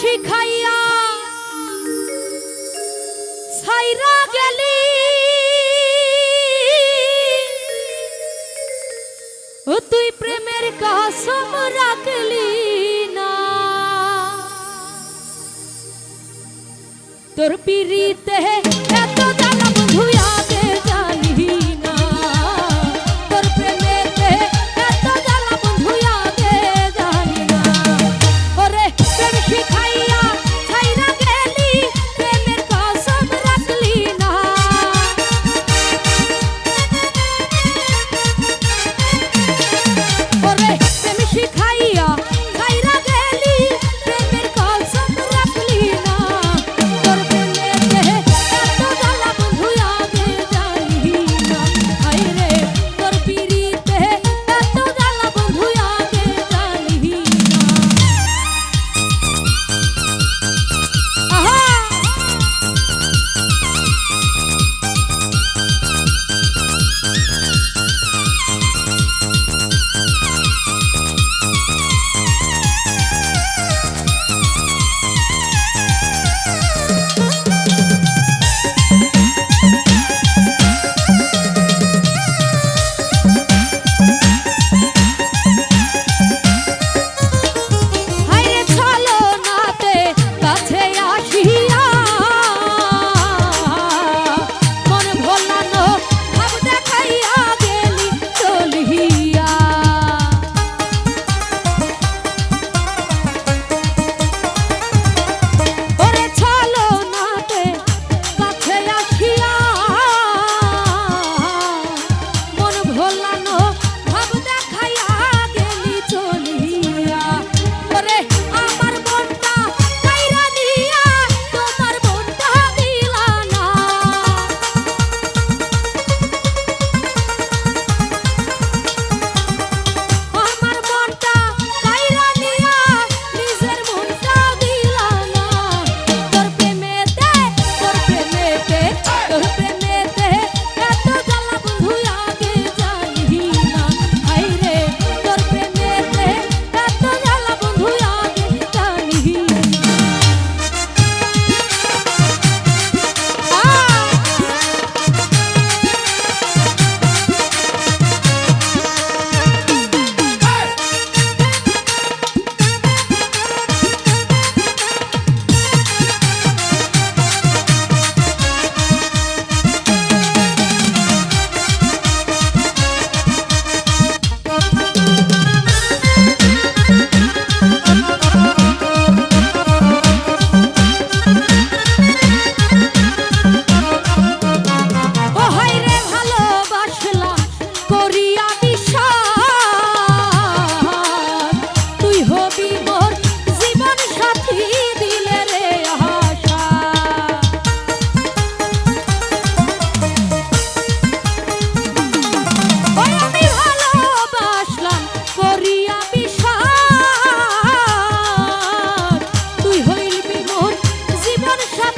শিখাইয়া সাইরা গেলি। ও তুই প্রেমের কাসম রাখলি না। তোর পিড়িতে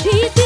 chiquitita.